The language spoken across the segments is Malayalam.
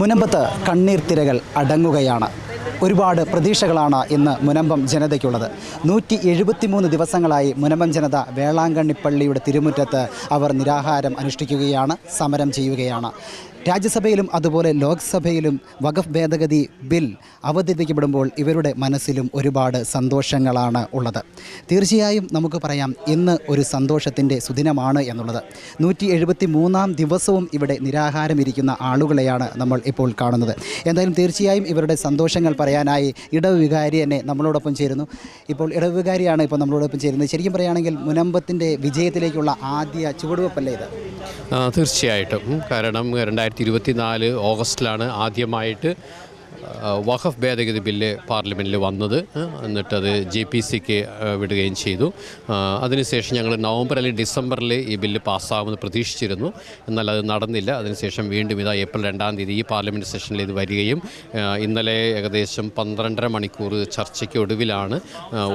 മുനമ്പത്ത് കണ്ണീർ തിരകൾ അടങ്ങുകയാണ്. ഒരുപാട് പ്രതീക്ഷകളാണ് ഇന്ന് മുനമ്പം ജനതയ്ക്കുള്ളത്. നൂറ്റി എഴുപത്തിമൂന്ന് ദിവസങ്ങളായി മുനമ്പം ജനത വേളാങ്കണ്ണിപ്പള്ളിയുടെ തിരുമുറ്റത്ത് അവർ നിരാഹാരം അനുഷ്ഠിക്കുകയാണ് സമരം ചെയ്യുകയാണ്. രാജ്യസഭയിലും അതുപോലെ ലോക്സഭയിലും വഖഫ് ഭേദഗതി ബിൽ അവതരിപ്പിക്കപ്പെടുമ്പോൾ ഇവരുടെ മനസ്സിലും ഒരുപാട് സന്തോഷങ്ങളാണ് ഉള്ളത്. തീർച്ചയായും നമുക്ക് പറയാം ഇന്ന് ഒരു സന്തോഷത്തിന്റെ സുദിനമാണ് എന്നുള്ളത്. നൂറ്റി എഴുപത്തി മൂന്നാം ദിവസവും ഇവിടെ നിരാഹാരം ഇരിക്കുന്ന ആളുകളെയാണ് നമ്മൾ ഇപ്പോൾ കാണുന്നത്. എന്തായാലും തീർച്ചയായും ഇവരുടെ സന്തോഷങ്ങൾ പറയാനായി ഇടവ് വികാരി തന്നെ നമ്മളോടൊപ്പം ചേരുന്നു. ഇപ്പോൾ ഇടവ് വികാരിയാണ് ഇപ്പോൾ നമ്മളോടൊപ്പം ചേരുന്നത്. ശരിക്കും പറയുകയാണെങ്കിൽ മുനമ്പത്തിന്റെ വിജയത്തിലേക്കുള്ള ആദ്യ ചുവടുവെപ്പല്ലേ ഇത്? തീർച്ചയായിട്ടും. കാരണം രണ്ടായിരത്തി ഇരുപത്തി നാല് ഓഗസ്റ്റിലാണ് ആദ്യമായിട്ട് വഖഫ് ഭേദഗതി ബില്ല് പാർലമെന്റിൽ വന്നത് എന്നിട്ടത് ജെ പി സിക്ക് വിടുകയും ചെയ്തു. അതിനുശേഷം ഞങ്ങൾ നവംബർ അല്ലെങ്കിൽ ഡിസംബറിൽ ഈ ബില്ല് പാസ്സാകുമെന്ന് പ്രതീക്ഷിച്ചിരുന്നു. എന്നാൽ അത് നടന്നില്ല. അതിനുശേഷം വീണ്ടും ഇതാ ഏപ്രിൽ രണ്ടാം തീയതി ഈ പാർലമെന്റ് സെഷനിൽ ഇത് വരികയും ഇന്നലെ ഏകദേശം പന്ത്രണ്ടര മണിക്കൂർ ചർച്ചയ്ക്ക് ഒടുവിലാണ്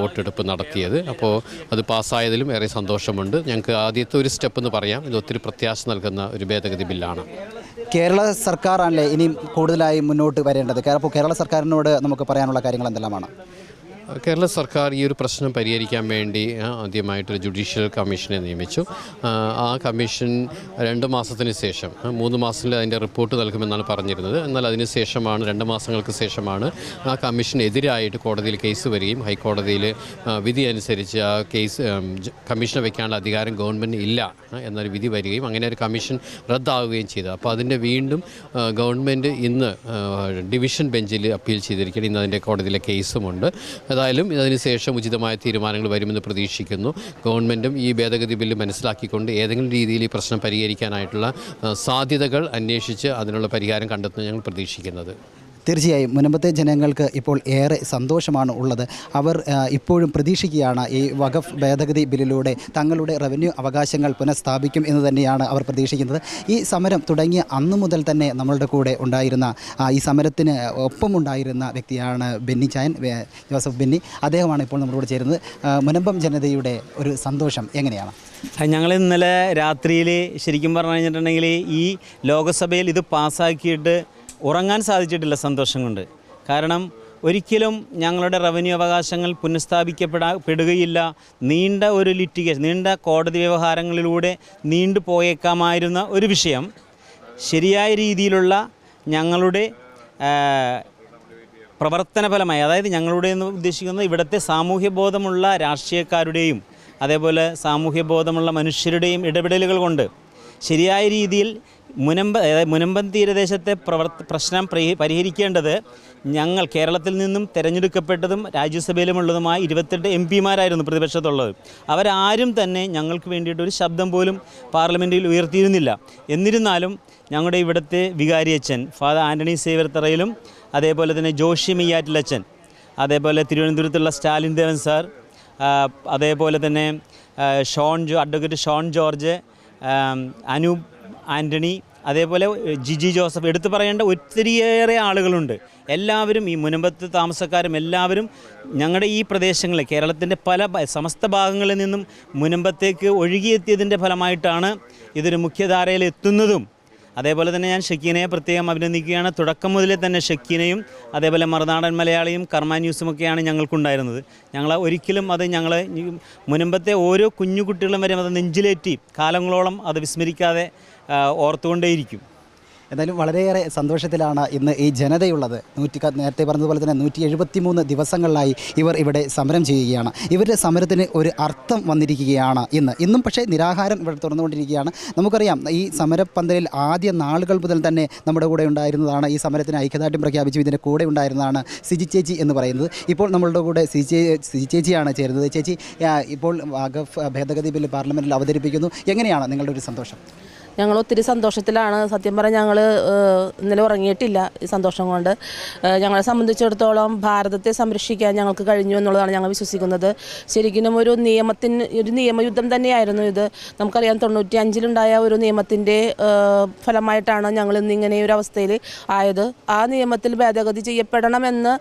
വോട്ടെടുപ്പ് നടത്തിയത്. അപ്പോൾ അത് പാസ്സായതിലും ഏറെ സന്തോഷമുണ്ട്. ഞങ്ങൾക്ക് ആദ്യത്തെ ഒരു സ്റ്റെപ്പ് എന്ന് പറയാം. ഇത് ഒത്തിരി പ്രത്യാശ നൽകുന്ന ഒരു ഭേദഗതി ബില്ലാണ്. കേരള സർക്കാരാണല്ലേ ഇനിയും കൂടുതലായി മുന്നോട്ട് വരേണ്ടത്? അപ്പോൾ കേരള സർക്കാരിനോട് നമുക്ക് പറയാനുള്ള കാര്യങ്ങൾ എന്തെല്ലാമാണ്? കേരള സർക്കാർ ഈ ഒരു പ്രശ്നം പരിഹരിക്കാൻ വേണ്ടി ആദ്യമായിട്ടൊരു ജുഡീഷ്യൽ കമ്മീഷനെ നിയമിച്ചു. ആ, കമ്മീഷൻ രണ്ട് മാസത്തിന് ശേഷം മൂന്ന് മാസത്തിൽ അതിന്റെ റിപ്പോർട്ട് നൽകുമെന്നാണ് പറഞ്ഞിരുന്നത്. എന്നാൽ അതിന് ശേഷമാണ് രണ്ട് മാസങ്ങൾക്ക് ശേഷമാണ് ആ കമ്മീഷനെതിരായിട്ട് കോടതിയിൽ കേസ് വരികയും ഹൈക്കോടതിയിൽ വിധി അനുസരിച്ച് ആ കേസ് കമ്മീഷനെ വയ്ക്കാനുള്ള അധികാരം ഗവൺമെന്റ് ഇല്ല എന്നൊരു വിധി വരികയും അങ്ങനെ ഒരു കമ്മീഷൻ റദ്ദാവുകയും ചെയ്തു. അപ്പോൾ അതിന്റെ വീണ്ടും ഗവൺമെന്റ് ഇന്ന് ഡിവിഷൻ ബെഞ്ചിൽ അപ്പീൽ ചെയ്തിരിക്കുകയാണ്. ഇന്ന് അതിന്റെ കോടതിയിലെ കേസുമുണ്ട്. ഏതായാലും ശേഷം ഉചിതമായ തീരുമാനങ്ങൾ വരുമെന്ന് പ്രതീക്ഷിക്കുന്നു. ഗവൺമെന്റും ഈ ഭേദഗതി ബില്ല് മനസ്സിലാക്കിക്കൊണ്ട് ഏതെങ്കിലും രീതിയിൽ ഈ പ്രശ്നം പരിഹരിക്കാനായിട്ടുള്ള സാധ്യതകൾ അന്വേഷിച്ച് അതിനുള്ള പരിഹാരം കണ്ടെത്തുന്ന ഞങ്ങൾ പ്രതീക്ഷിക്കുന്നത്. തീർച്ചയായും മുനമ്പത്തെ ജനങ്ങൾക്ക് ഇപ്പോൾ ഏറെ സന്തോഷമാണ് ഉള്ളത്. അവർ ഇപ്പോഴും പ്രതീക്ഷിക്കുകയാണ് ഈ വഖഫ് ഭേദഗതി ബില്ലിലൂടെ തങ്ങളുടെ റവന്യൂ അവകാശങ്ങൾ പുനഃസ്ഥാപിക്കും എന്ന് തന്നെയാണ് അവർ പ്രതീക്ഷിക്കുന്നത്. ഈ സമരം തുടങ്ങിയ അന്നു മുതൽ തന്നെ നമ്മളുടെ കൂടെ ഉണ്ടായിരുന്ന ഈ സമരത്തിന് ഒപ്പമുണ്ടായിരുന്ന വ്യക്തിയാണ് ബെന്നി ചായൻ ജോസഫ് ബെന്നി. അദ്ദേഹമാണ് ഇപ്പോൾ നമ്മളോട് ചേരുന്നത്. മുനമ്പം ജനതയുടെ ഒരു സന്തോഷം എങ്ങനെയാണ്? ഞങ്ങൾ ഇന്നലെ രാത്രിയിൽ ശരിക്കും പറഞ്ഞു കഴിഞ്ഞിട്ടുണ്ടെങ്കിൽ ഈ ലോകസഭയിൽ ഇത് പാസ്സാക്കിയിട്ട് ഉറങ്ങാൻ സാധിച്ചിട്ടില്ല സന്തോഷം കൊണ്ട്. കാരണം ഒരിക്കലും ഞങ്ങളുടെ റവന്യൂ അവകാശങ്ങൾ പുനഃസ്ഥാപിക്കപ്പെടാ പെടുകയില്ല. നീണ്ട ഒരു ലിറ്റിഗേഷൻ നീണ്ട കോടതി വ്യവഹാരങ്ങളിലൂടെ നീണ്ടു പോയേക്കാമായിരുന്ന ഒരു വിഷയം ശരിയായ രീതിയിലുള്ള ഞങ്ങളുടെ പ്രവർത്തനഫലമായി പ്രവർത്തന ഫലമായി അതായത് ഞങ്ങളുടെ എന്ന് ഉദ്ദേശിക്കുന്നത് ഇവിടുത്തെ സാമൂഹ്യബോധമുള്ള രാഷ്ട്രീയക്കാരുടെയും അതേപോലെ സാമൂഹ്യബോധമുള്ള മനുഷ്യരുടെയും ഇടപെടലുകൾ കൊണ്ട് ശരിയായ രീതിയിൽ മുനമ്പ മുനമ്പൻ തീരദേശത്തെ പ്രവർത്ത പ്രശ്നം പരിഹരിക്കേണ്ടത് ഞങ്ങൾ കേരളത്തിൽ നിന്നും തിരഞ്ഞെടുക്കപ്പെട്ടതും രാജ്യസഭയിലുമുള്ളതുമായ ഇരുപത്തെട്ട് എം പിമാരായിരുന്നു പ്രതിപക്ഷത്തുള്ളത്. അവരാരും തന്നെ ഞങ്ങൾക്ക് വേണ്ടിയിട്ട് ഒരു ശബ്ദം പോലും പാർലമെന്റിൽ ഉയർത്തിയിരുന്നില്ല. എന്നിരുന്നാലും ഞങ്ങളുടെ ഇവിടുത്തെ വികാരിയച്ഛൻ ഫാദർ ആന്റണി സേവർ തറയിലും അതേപോലെ തന്നെ ജോഷി മെയ്യാറ്റിലച്ഛൻ അതേപോലെ തിരുവനന്തപുരത്തുള്ള സ്റ്റാലിൻ ദേവൻ സാർ അതേപോലെ തന്നെ ഷോൺ ജോ അഡ്വക്കേറ്റ് ഷോൺ ജോർജ് അനൂപ് ആന്റണി അതേപോലെ ജിജി ജോസഫ് എടുത്തു പറയേണ്ട ഒത്തിരിയേറെ ആളുകളുണ്ട്. എല്ലാവരും ഈ മുനമ്പത്ത് താമസക്കാരും എല്ലാവരും ഞങ്ങളുടെ ഈ പ്രദേശങ്ങളിൽ കേരളത്തിന്റെ പല സമസ്ത ഭാഗങ്ങളിൽ നിന്നും മുനമ്പത്തേക്ക് ഒഴുകിയെത്തിയതിന്റെ ഫലമായിട്ടാണ് ഇതൊരു മുഖ്യധാരയിൽ എത്തുന്നതും. അതേപോലെ തന്നെ ഞാൻ ഷക്കീനയെ പ്രത്യേകം അഭിനന്ദിക്കുകയാണ്. തുടക്കം മുതലേ തന്നെ ഷക്കീനയും അതേപോലെ മറുനാടൻ മലയാളിയും കർമ്മ ന്യൂസുമൊക്കെയാണ് ഞങ്ങൾക്കുണ്ടായിരുന്നത്. ഞങ്ങൾ ഒരിക്കലും അത് ഞങ്ങൾ മുനമ്പത്തെ ഓരോ കുഞ്ഞു കുട്ടികളും വരെ അത് നെഞ്ചിലേറ്റി കാലങ്ങളോളം അത് വിസ്മരിക്കാതെ ഓർത്തുകൊണ്ടേയിരിക്കും. എന്തായാലും വളരെയേറെ സന്തോഷത്തിലാണ് ഇന്ന് ഈ ജനതയുള്ളത്. നൂറ്റി നേരത്തെ പറഞ്ഞതുപോലെ തന്നെ നൂറ്റി എഴുപത്തി മൂന്ന് ദിവസങ്ങളിലായി ഇവർ ഇവിടെ സമരം ചെയ്യുകയാണ്. ഇവരുടെ സമരത്തിന് ഒരു അർത്ഥം വന്നിരിക്കുകയാണ് ഇന്ന്. ഇന്നും പക്ഷേ നിരാഹാരം ഇവിടെ തുറന്നുകൊണ്ടിരിക്കുകയാണ്. നമുക്കറിയാം ഈ സമരപ്പന്തലിൽ ആദ്യ നാളുകൾ മുതൽ തന്നെ നമ്മുടെ കൂടെ ഉണ്ടായിരുന്നതാണ് ഈ സമരത്തിന് ഐക്യദാർഢ്യം പ്രഖ്യാപിച്ചു. ഇതിന്റെ കൂടെ ഉണ്ടായിരുന്നതാണ് സിജി ചേച്ചി എന്ന് പറയുന്നത്. ഇപ്പോൾ നമ്മളുടെ കൂടെ സിജി സിജി ചേച്ചിയാണ് ചേരുന്നത്. ചേച്ചി ഇപ്പോൾ വഖഫ് ഭേദഗതി ബില്ല് പാർലമെന്റിൽ അവതരിപ്പിക്കുന്നു. എങ്ങനെയാണ് നിങ്ങളുടെ ഒരു സന്തോഷം? ഞങ്ങൾ ഒത്തിരി സന്തോഷത്തിലാണ്. സത്യം പറഞ്ഞാൽ ഞങ്ങൾ ഇന്നലെ ഉറങ്ങിയിട്ടില്ല ഈ സന്തോഷം കൊണ്ട്. ഞങ്ങളെ സംബന്ധിച്ചിടത്തോളം ഭാരതത്തെ സംരക്ഷിക്കാൻ ഞങ്ങൾക്ക് കഴിഞ്ഞു എന്നുള്ളതാണ് ഞങ്ങൾ വിശ്വസിക്കുന്നത്. ശരിക്കും ഒരു നിയമത്തിന് ഒരു നിയമയുദ്ധം തന്നെയായിരുന്നു ഇത്. നമുക്കറിയാം തൊണ്ണൂറ്റി അഞ്ചിലുണ്ടായ ഒരു നിയമത്തിന്റെ ഫലമായിട്ടാണ് ഞങ്ങൾ ഇന്നിങ്ങനെ ഒരു അവസ്ഥയിൽ ആയത്. ആ നിയമത്തിൽ ഭേദഗതി ചെയ്യപ്പെടണമെന്ന്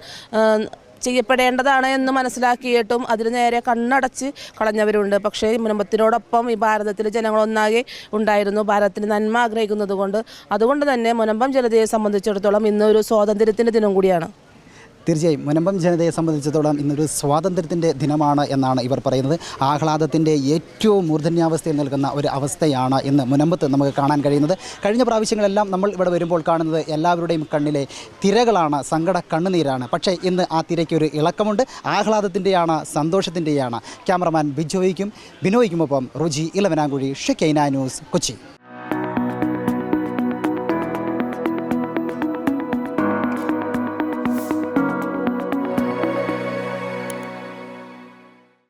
ചെയ്യപ്പെടേണ്ടതാണ് എന്ന് മനസ്സിലാക്കിയിട്ടും അതിന് നേരെ കണ്ണടച്ച് കളഞ്ഞവരുണ്ട്. പക്ഷേ മുനമ്പത്തിനോടൊപ്പം ഈ ഭാരതത്തിലെ ജനങ്ങളൊന്നാകെ ഉണ്ടായിരുന്നു. ഭാരതത്തിന് നന്മ ആഗ്രഹിക്കുന്നത് കൊണ്ട് അതുകൊണ്ട് തന്നെ മുനമ്പം ജനതയെ സംബന്ധിച്ചിടത്തോളം ഇന്നൊരു സ്വാതന്ത്ര്യത്തിന്റെ ദിനം കൂടിയാണ്. തീർച്ചയായും മുനമ്പം ജനതയെ സംബന്ധിച്ചിടത്തോളം ഇന്നൊരു സ്വാതന്ത്ര്യത്തിന്റെ ദിനമാണ് എന്നാണ് ഇവർ പറയുന്നത്. ആഹ്ലാദത്തിന്റെ ഏറ്റവും മൂർധന്യാവസ്ഥയിൽ നിൽക്കുന്ന ഒരു അവസ്ഥയാണ് ഇന്ന് മുനമ്പത്ത് നമുക്ക് കാണാൻ കഴിയുന്നത്. കഴിഞ്ഞ പ്രാവശ്യങ്ങളെല്ലാം നമ്മൾ ഇവിടെ വരുമ്പോൾ കാണുന്നത് എല്ലാവരുടെയും കണ്ണിലെ തിരകളാണ് സങ്കട കണ്ണുനീരാണ്. പക്ഷേ ഇന്ന് ആ തിരയ്ക്കൊരു ഇളക്കമുണ്ട്. ആഹ്ലാദത്തിന്റെയാണ് സന്തോഷത്തിന്റെയാണ്. ക്യാമറമാൻ ബിജോയ്ക്കും ബിനോയ്ക്കുമൊപ്പം റുജി ഇലവനാങ്കുഴി ഷെക്കൈന ന്യൂസ് കൊച്ചി.